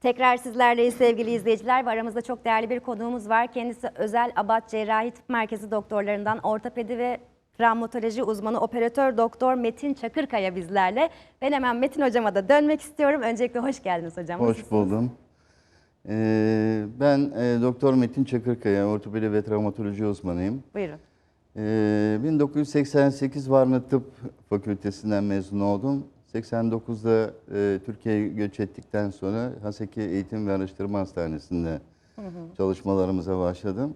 Tekrar sizlerleyiz sevgili izleyiciler ve aramızda çok değerli bir konuğumuz var. Kendisi Özel Abat Cerrahi Tıp Merkezi doktorlarından ortopedi ve travmatoloji uzmanı operatör doktor Metin Çakırkaya bizlerle. Ben hemen Metin hocama da dönmek istiyorum. Öncelikle hoş geldiniz hocam. Hoş Nasılsınız? buldum. Ee, ben e, Doktor Metin Çakırkaya, ortopedi ve travmatoloji uzmanıyım. Buyurun. Ee, 1988 Varna Tıp Fakültesinden mezun oldum. 89'da e, Türkiye'ye göç ettikten sonra Haseki Eğitim ve Araştırma Hastanesi'nde çalışmalarımıza başladım.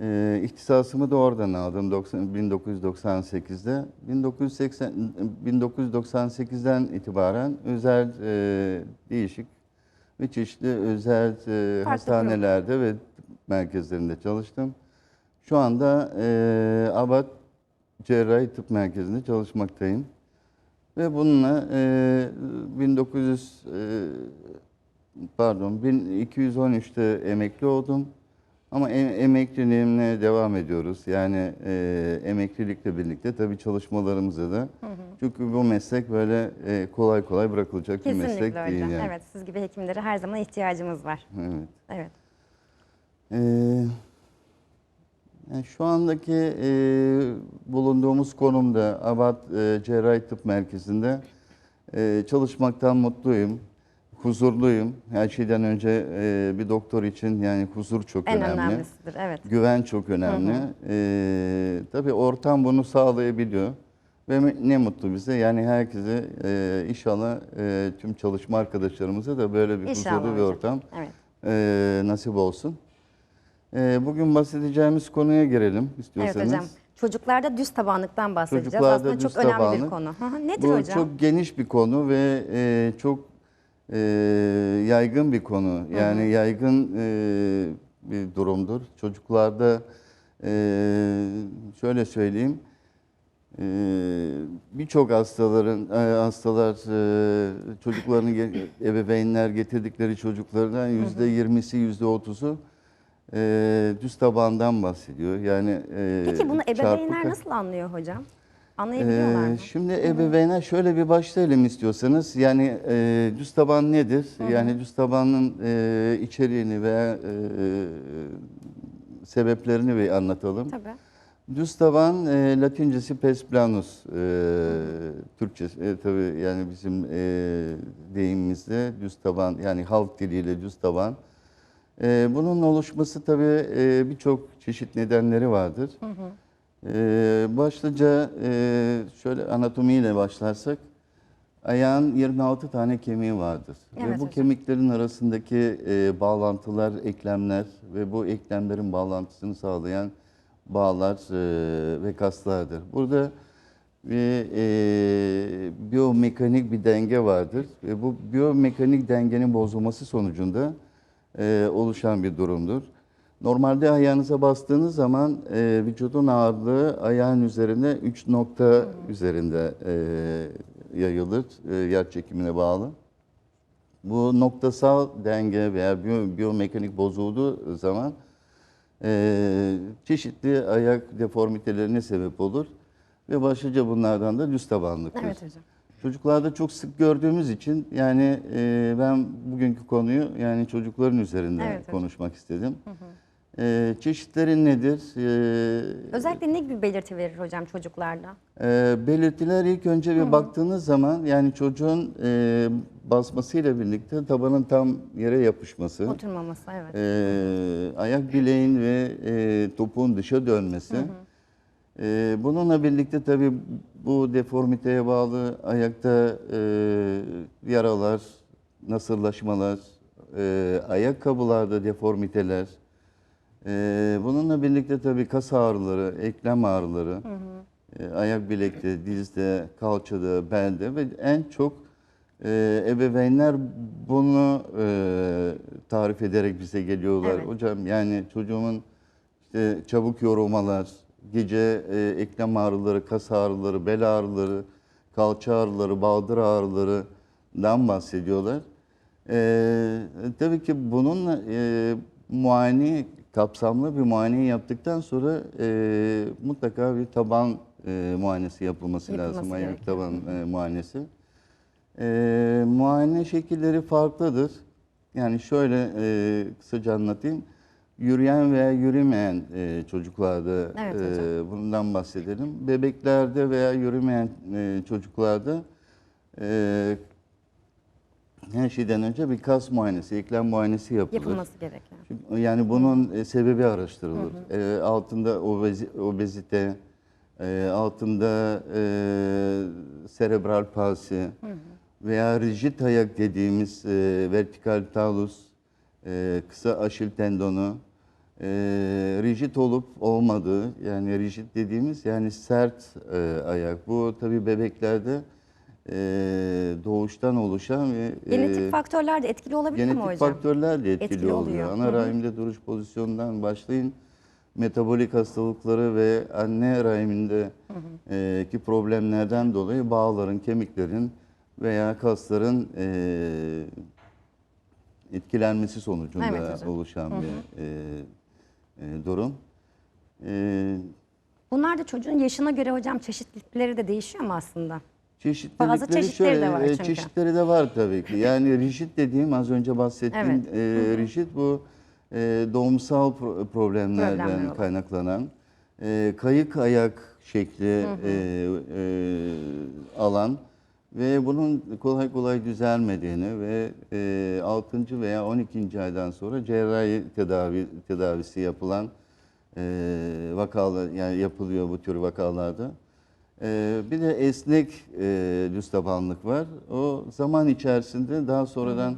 Ee, ihtisasımı da oradan aldım 90, 1998'de. 1980, 1998'den itibaren özel e, değişik ve çeşitli özel e, hastanelerde ve merkezlerinde çalıştım. Şu anda e, Abat Cerrahi Tıp Merkezi'nde çalışmaktayım. Ve bununla e, 1900 e, pardon 1213'te emekli oldum. Ama em- emekliliğimle devam ediyoruz. Yani e, emeklilikle birlikte tabii çalışmalarımıza da. Çünkü bu meslek böyle e, kolay kolay bırakılacak bir meslek Kesinlikle değil yani. Evet siz gibi hekimlere her zaman ihtiyacımız var. Evet. Evet. Ee, yani şu andaki e, bulunduğumuz konumda Abat e, Cerrahi Tıp Merkezi'nde e, çalışmaktan mutluyum, huzurluyum. Her şeyden önce e, bir doktor için yani huzur çok En önemli. önemlisidir. Evet. Güven çok önemli. Ee, tabii ortam bunu sağlayabiliyor. Ve ne mutlu bize. Yani herkese e, inşallah e, tüm çalışma arkadaşlarımıza da böyle bir İnşallah huzurlu bir hocam. ortam Evet. e, nasip olsun. E, bugün bahsedeceğimiz konuya girelim istiyorsanız. Evet hocam. Çocuklarda düz tabanlıktan bahsedeceğiz. Çocuklarda Aslında çok düz önemli bir tabanlık. konu. Hı hı. Nedir Bu hocam? çok geniş bir konu ve e, çok e, yaygın bir konu. Yani yaygın e, bir durumdur. Çocuklarda e, şöyle söyleyeyim. Birçok hastaların hastalar e, çocuklarını ebeveynler getirdikleri çocuklardan yüzde yirmisi yüzde otuzu e, düz tabandan bahsediyor. Yani e, Peki bunu ebeveynler çarpık- nasıl anlıyor hocam? Anlayabiliyorlar ee, mı? Şimdi ebeveynler şöyle bir başlayalım istiyorsanız. Yani e, düz taban nedir? Yani düz tabanın e, içeriğini veya e, sebeplerini bir anlatalım. Tabii. Düz taban e, Latincesi pes planus. E, Türkçesi e, tabii yani bizim e, deyimimizde düz taban yani halk diliyle düz taban. E, bunun oluşması tabii e, birçok çeşit nedenleri vardır. Ee, başlıca e, şöyle anatomiyle başlarsak ayağın 26 tane kemiği vardır. Evet ve bu hocam. kemiklerin arasındaki e, bağlantılar, eklemler ve bu eklemlerin bağlantısını sağlayan bağlar ve kaslardır. Burada bir e, biyomekanik bir denge vardır ve bu biyomekanik dengenin bozulması sonucunda e, oluşan bir durumdur. Normalde ayağınıza bastığınız zaman e, vücudun ağırlığı ayağın üzerine 3 nokta üzerinde e, yayılır, e, yer çekimine bağlı. Bu noktasal denge veya biyo, biyomekanik bozulduğu zaman e, çeşitli ayak deformitelerine sebep olur ve başlıca bunlardan da düz tabanlıktır. Evet hocam. Çocuklarda çok sık gördüğümüz için yani e, ben bugünkü konuyu yani çocukların üzerinde Evet hocam. konuşmak istedim. E, çeşitleri nedir? E, Özellikle ne gibi belirti verir hocam çocuklarda? e, belirtiler ilk önce bir baktığınız zaman yani çocuğun e, basmasıyla birlikte tabanın tam yere yapışması, Oturmaması evet. e, ayak bileğin ve e, topuğun dışa dönmesi. E, bununla birlikte tabii bu deformiteye bağlı ayakta e, yaralar, nasırlaşmalar, e, ayakkabılarda deformiteler, e, bununla birlikte tabii kas ağrıları, eklem ağrıları, e, ayak bilekte, dizde, kalçada, belde ve en çok e, ebeveynler bunu e, tarif ederek bize geliyorlar. Evet. Hocam yani çocuğumun işte çabuk yorulmalar, gece e, eklem ağrıları, kas ağrıları, bel ağrıları, kalça ağrıları, baldır ağrılarından bahsediyorlar. E, tabii ki bunun e, muayene kapsamlı bir muayene yaptıktan sonra e, mutlaka bir taban e, muayenesi yapılması, Yapılması lazım. Ayak taban e, muayenesi. E, muayene şekilleri farklıdır. Yani şöyle e, kısaca anlatayım. Yürüyen veya yürümeyen e, çocuklarda Evet e, bundan bahsedelim. Bebeklerde veya yürümeyen e, çocuklarda e, her şeyden önce bir kas muayenesi, eklem muayenesi yapılır. Yapılması gerekiyor. Çünkü Yani bunun e, sebebi araştırılır. E, altında obezi, obezite, e, altında e, serebral palsi veya rigid ayak dediğimiz e, vertikal talus, e, kısa aşil tendonu, e, rigid olup olmadığı yani rigid dediğimiz yani sert e, ayak. Bu tabii bebeklerde e, doğuştan oluşan ve Genetik e, faktörler de etkili olabilir mi Genetik hocam? faktörler de etkili, Etkili oluyor. oluyor. Ana rahimde duruş pozisyonundan başlayın. Metabolik hastalıkları ve anne rahiminde e, problemlerden dolayı bağların, kemiklerin veya kasların e, etkilenmesi sonucunda Evet hocam. oluşan bir e, e, durum. E, Bunlar da çocuğun yaşına göre hocam çeşitlilikleri de değişiyor mu aslında? Çeşitlilikleri Bazı çeşitleri de var e, çünkü. Çeşitleri de var tabii ki. Yani rigid dediğim az önce bahsettiğim Evet. e, rigid bu e, doğumsal pro- problemlerden Problemler kaynaklanan e, kayık ayak şekli e, e, alan ve bunun kolay kolay düzelmediğini ve e, 6. veya 12. aydan sonra cerrahi tedavi tedavisi yapılan e, vakalar yani yapılıyor bu tür vakalarda. Ee, bir de esnek e, düz tabanlık var. O zaman içerisinde daha sonradan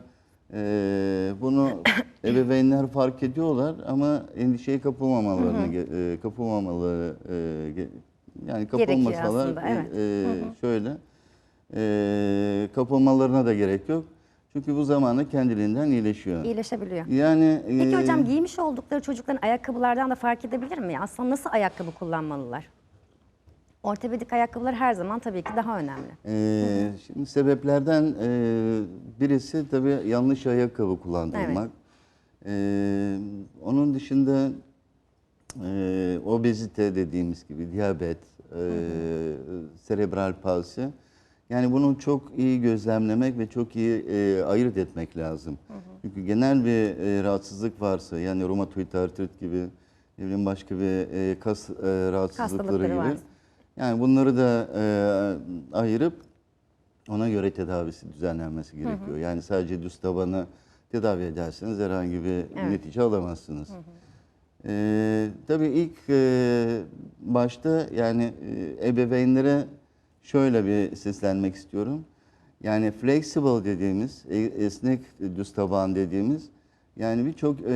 e, bunu ebeveynler fark ediyorlar ama endişeye kapılmamalarını e, kapılmamaları e, yani kapılmasalar aslında, evet. e, şöyle e, kapılmalarına da gerek yok. Çünkü bu zamanla kendiliğinden iyileşiyor. İyileşebiliyor. Yani Peki e, hocam giymiş oldukları çocukların ayakkabılardan da fark edebilir mi? Aslında nasıl ayakkabı kullanmalılar? Ortopedik ayakkabılar her zaman tabii ki daha önemli. Ee, şimdi sebeplerden e, birisi tabii yanlış ayakkabı kullandırmak. Ee, onun dışında e, obezite dediğimiz gibi diyabet, e, serebral palsi. Yani bunu çok iyi gözlemlemek ve çok iyi e, ayırt etmek lazım. Çünkü genel bir e, rahatsızlık varsa yani romatoid artrit gibi ne bileyim başka bir e, kas e, rahatsızlıkları gibi. varsa. Yani bunları da e, ayırıp ona göre tedavisi düzenlenmesi gerekiyor. Yani sadece düz tabanı tedavi ederseniz herhangi bir netice alamazsınız. E, tabii ilk e, başta yani e, ebeveynlere şöyle bir seslenmek istiyorum. Yani flexible dediğimiz, e- esnek düz taban dediğimiz yani birçok e,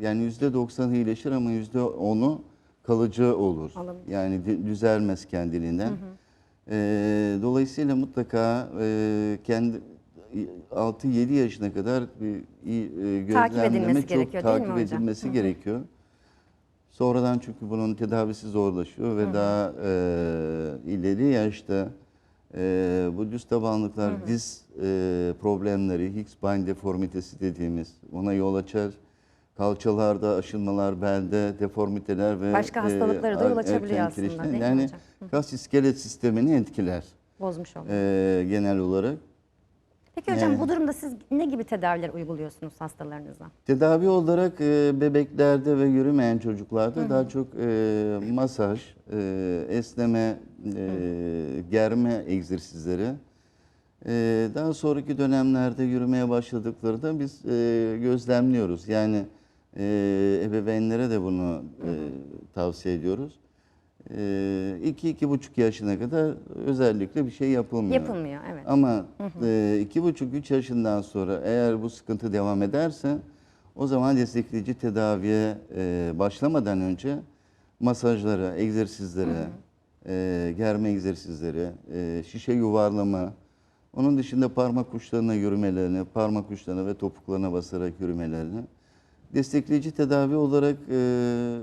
yani yüzde doksanı iyileşir ama yüzde onu kalıcı olur. Alabilir. Yani düzelmez kendiliğinden. E, dolayısıyla mutlaka e, kendi 6-7 yaşına kadar bir iyi e, Takip gözlemleme edilmesi çok gerekiyor, değil mi takip edilmesi gerekiyor. Sonradan çünkü bunun tedavisi zorlaşıyor ve daha e, ileri yaşta e, bu düz tabanlıklar diz e, problemleri, Higgs-Bine deformitesi dediğimiz ona yol açar. Kalçalarda aşınmalar, belde deformiteler ve Başka hastalıklara da yol açabiliyor aslında, mi Yani kas iskelet sistemini etkiler Bozmuş oluyor. e, genel olarak. Peki hocam Evet. bu durumda siz ne gibi tedaviler uyguluyorsunuz hastalarınıza? Tedavi olarak e, bebeklerde ve yürümeyen çocuklarda daha çok e, masaj, e, esneme, e, germe egzersizleri. E, daha sonraki dönemlerde yürümeye başladıklarında biz e, gözlemliyoruz. Yani e, ebeveynlere de bunu e, tavsiye ediyoruz. 2-2,5 yaşına kadar özellikle bir şey yapılmıyor. Yapılmıyor evet. Ama e, iki buçuk üç yaşından sonra eğer bu sıkıntı devam ederse o zaman destekleyici tedaviye e, başlamadan önce masajlara, egzersizlere, e, germe egzersizleri, e, şişe yuvarlama, onun dışında parmak uçlarına yürümelerini, parmak uçlarına ve topuklarına basarak yürümelerini destekleyici tedavi olarak e,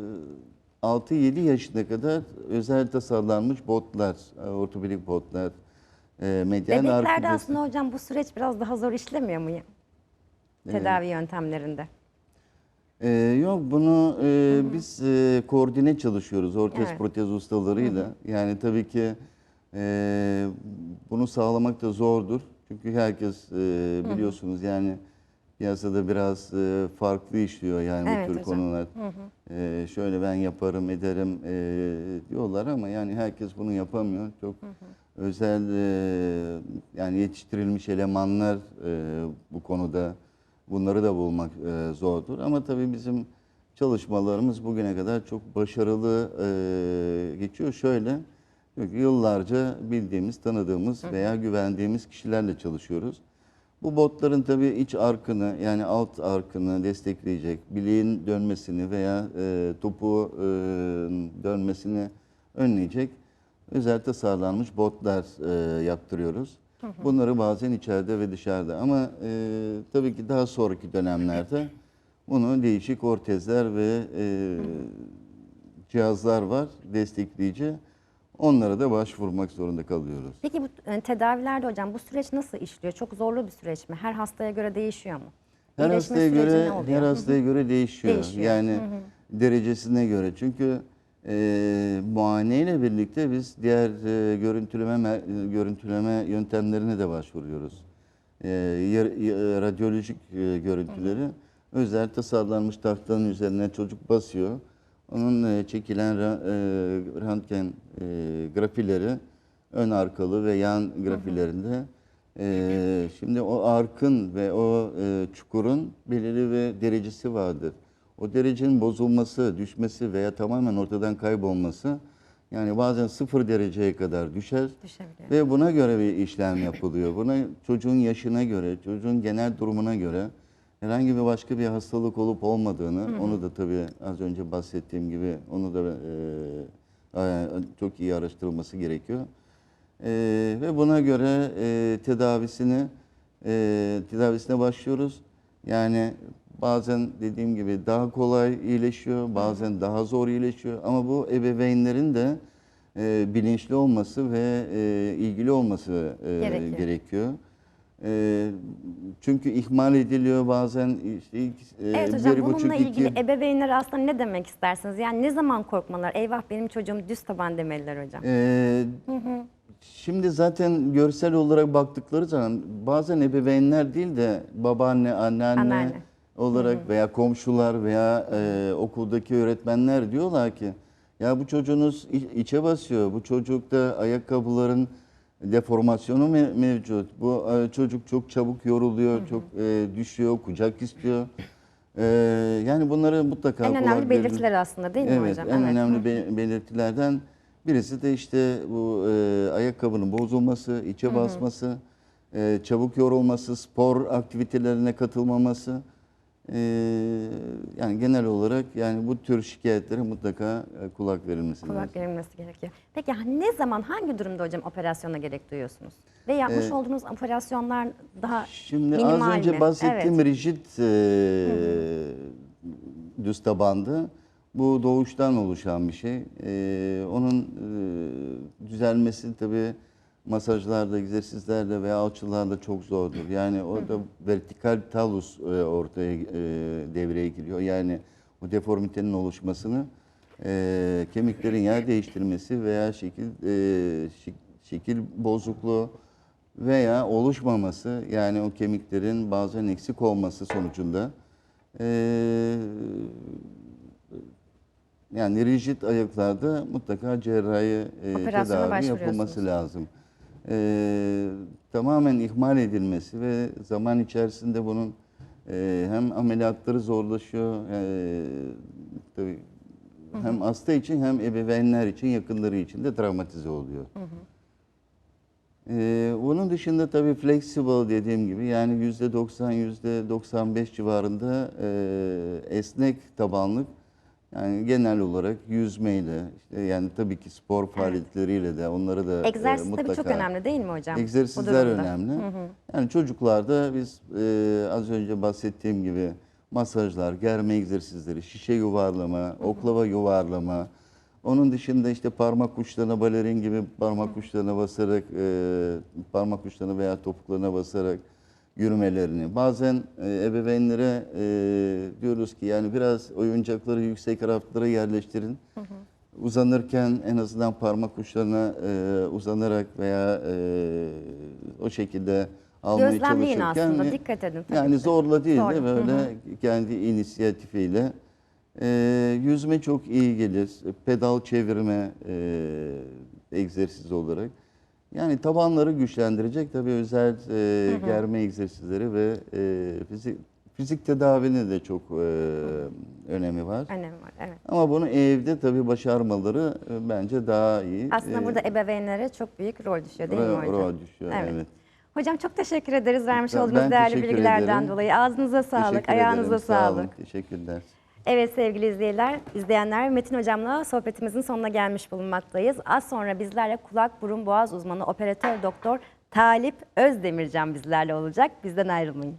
6-7 yaşına kadar özel tasarlanmış botlar, e, ortopedik botlar, e, medyan Bebeklerde arkudes- aslında hocam bu süreç biraz daha zor işlemiyor mu? Tedavi yöntemlerinde. Ee, yok bunu e, biz e, koordine çalışıyoruz ortez Evet. protez ustalarıyla. Yani tabii ki e, bunu sağlamak da zordur. Çünkü herkes e, biliyorsunuz yani piyasada biraz e, farklı işliyor yani Evet bu tür hocam. konular. E, şöyle ben yaparım ederim e, diyorlar ama yani herkes bunu yapamıyor. Çok özel e, yani yetiştirilmiş elemanlar e, bu konuda bunları da bulmak e, zordur. Ama tabii bizim çalışmalarımız bugüne kadar çok başarılı e, geçiyor. Şöyle yıllarca bildiğimiz, tanıdığımız veya güvendiğimiz kişilerle çalışıyoruz. Bu botların tabii iç arkını yani alt arkını destekleyecek, bileğin dönmesini veya e, topu e, dönmesini önleyecek özel tasarlanmış botlar e, yaptırıyoruz. Bunları bazen içeride ve dışarıda ama e, tabii ki daha sonraki dönemlerde bunu değişik ortezler ve e, cihazlar var destekleyici. Onlara da başvurmak zorunda kalıyoruz. Peki bu e, tedavilerde hocam bu süreç nasıl işliyor? Çok zorlu bir süreç mi? Her hastaya göre değişiyor mu? Her İyileşme hastaya süreci göre ne oluyor? her hastaya göre değişiyor. Değişiyor. Yani derecesine göre. Çünkü e, muayeneyle birlikte biz diğer e, görüntüleme me- e, görüntüleme yöntemlerine de başvuruyoruz. E, y- radyolojik e, görüntüleri özel tasarlanmış tahtanın üzerine çocuk basıyor. Onun e, çekilen ra- e, röntgen e, grafileri ön arkalı ve yan grafilerinde e, şimdi o arkın ve o e, çukurun belirli ve derecesi vardır. O derecenin bozulması, düşmesi veya tamamen ortadan kaybolması yani bazen sıfır dereceye kadar düşer. Ve buna göre bir işlem yapılıyor. Buna çocuğun yaşına göre, çocuğun genel durumuna göre herhangi bir başka bir hastalık olup olmadığını, onu da tabii az önce bahsettiğim gibi onu da e, çok iyi araştırılması gerekiyor. E, ve buna göre e, tedavisini e, tedavisine başlıyoruz. Yani bazen dediğim gibi daha kolay iyileşiyor, bazen daha zor iyileşiyor. Ama bu ebeveynlerin de e, bilinçli olması ve e, ilgili olması e, Gerekiyor. gerekiyor. E, çünkü ihmal ediliyor bazen işte ilk, e, Evet bir hocam buçuk, bununla iki- ilgili ebeveynler aslında ne demek istersiniz? Yani ne zaman korkmalar? Eyvah benim çocuğum düz taban demeliler hocam. Ee, şimdi zaten görsel olarak baktıkları zaman bazen ebeveynler değil de babaanne, anneanne, Anneanne. olarak veya komşular veya e, okuldaki öğretmenler diyorlar ki ya bu çocuğunuz içe basıyor. Bu çocukta ayakkabıların deformasyonu me- mevcut. Bu e, çocuk çok çabuk yoruluyor, çok e, düşüyor, kucak istiyor. E, yani bunları mutlaka en önemli belirtiler aslında değil mi evet, hocam? en önemli be- belirtilerden birisi de işte bu e, ayakkabının bozulması, içe basması, e, çabuk yorulması, spor aktivitelerine katılmaması. E, yani genel olarak yani bu tür şikayetlere mutlaka e, kulak verilmesi lazım. Kulak verilmesi gerekiyor. Peki hani ne zaman, hangi durumda hocam operasyona gerek duyuyorsunuz? Ve yapmış olduğunuz operasyonlar daha Ee, Şimdi minimal az önce mi? bahsettiğim Evet. rigid e, düz tabandı. Bu doğuştan oluşan bir şey. E, onun e, düzelmesi tabii masajlarda, egzersizlerle veya alçılarla çok zordur. Yani orada vertikal talus e, ortaya e, devreye giriyor. Yani o deformitenin oluşmasını e, kemiklerin yer değiştirmesi veya şekil e, şek- şekil bozukluğu veya oluşmaması yani o kemiklerin bazen eksik olması sonucunda yani rigid ayaklarda mutlaka cerrahi e, tedavi yapılması lazım. Eee, tamamen ihmal edilmesi ve zaman içerisinde bunun e, hem ameliyatları zorlaşıyor e, tabii hem hasta için hem ebeveynler için yakınları için de travmatize oluyor. Ee, bunun dışında tabii flexible dediğim gibi yani yüzde 90 yüzde 95 civarında e, esnek tabanlık yani genel olarak yüzmeyle işte yani tabii ki spor faaliyetleriyle de onları da e, Egzersiz mutlaka tabii çok önemli değil mi hocam? Egzersizler önemli. Yani çocuklarda biz e, az önce bahsettiğim gibi masajlar, germe egzersizleri, şişe yuvarlama, oklava yuvarlama, onun dışında işte parmak uçlarına balerin gibi parmak uçlarına basarak, e, parmak uçlarına veya topuklarına basarak yürümelerini. Bazen e, ebeveynlere e, diyoruz ki yani biraz oyuncakları yüksek raflara yerleştirin. Uzanırken en azından parmak uçlarına e, uzanarak veya e, o şekilde almaya Gözlemleyin çalışırken aslında, dikkat edin tabii Yani ki. zorla değil Zorla, de hı böyle kendi inisiyatifiyle. E, yüzme çok iyi gelir. Pedal çevirme e, egzersiz olarak. Yani tabanları güçlendirecek tabii özel e, germe egzersizleri ve e, fizik fizik tedavinin de çok e, önemi var. Önemi var. Evet. Ama bunu evde tabii başarmaları e, bence daha iyi. Aslında E, burada ebeveynlere çok büyük rol düşüyor değil mi hocam? rol düşüyor, evet. Hocam çok teşekkür ederiz vermiş Ben- olduğunuz ben değerli bilgilerden ederim. dolayı. Ağzınıza sağlık, Teşekkür ayağınıza ederim, sağ olun, sağlık. Teşekkürler. Evet sevgili izleyiciler, izleyenler Metin Hocam'la sohbetimizin sonuna gelmiş bulunmaktayız. Az sonra bizlerle kulak, burun, boğaz uzmanı operatör doktor Talip Özdemircan bizlerle olacak. Bizden ayrılmayın.